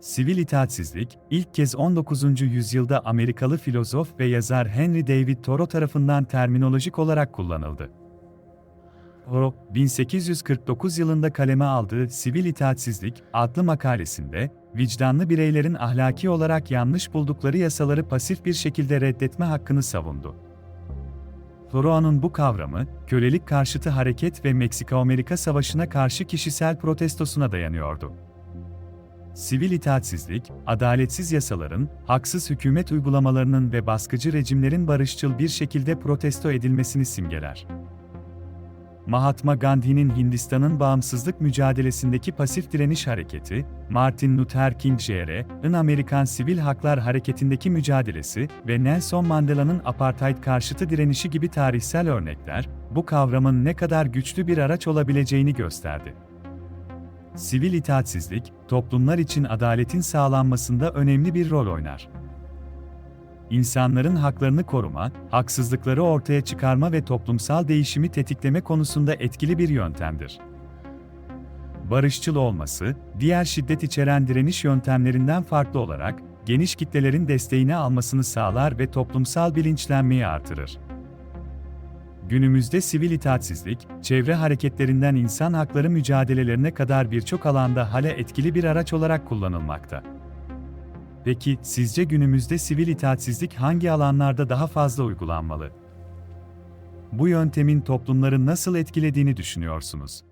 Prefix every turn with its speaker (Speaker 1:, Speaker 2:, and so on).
Speaker 1: Sivil itaatsizlik, ilk kez 19. yüzyılda Amerikalı filozof ve yazar Henry David Thoreau tarafından terminolojik olarak kullanıldı. Thoreau, 1849 yılında kaleme aldığı Sivil İtaatsizlik adlı makalesinde, vicdanlı bireylerin ahlaki olarak yanlış buldukları yasaları pasif bir şekilde reddetme hakkını savundu. Thoreau'nun bu kavramı, kölelik karşıtı hareket ve Meksika-Amerika Savaşı'na karşı kişisel protestosuna dayanıyordu. Sivil itaatsizlik, adaletsiz yasaların, haksız hükümet uygulamalarının ve baskıcı rejimlerin barışçıl bir şekilde protesto edilmesini simgeler. Mahatma Gandhi'nin Hindistan'ın bağımsızlık mücadelesindeki pasif direniş hareketi, Martin Luther King Jr.'ın Amerikan Sivil Haklar Hareketi'ndeki mücadelesi ve Nelson Mandela'nın apartheid karşıtı direnişi gibi tarihsel örnekler, bu kavramın ne kadar güçlü bir araç olabileceğini gösterdi. Sivil itaatsizlik, toplumlar için adaletin sağlanmasında önemli bir rol oynar. İnsanların haklarını koruma, haksızlıkları ortaya çıkarma ve toplumsal değişimi tetikleme konusunda etkili bir yöntemdir. Barışçıl olması, diğer şiddet içeren direniş yöntemlerinden farklı olarak, geniş kitlelerin desteğini almasını sağlar ve toplumsal bilinçlenmeyi artırır. Günümüzde sivil itaatsizlik, çevre hareketlerinden insan hakları mücadelelerine kadar birçok alanda hala etkili bir araç olarak kullanılmakta. Peki, sizce günümüzde sivil itaatsizlik hangi alanlarda daha fazla uygulanmalı? Bu yöntemin toplumları nasıl etkilediğini düşünüyorsunuz?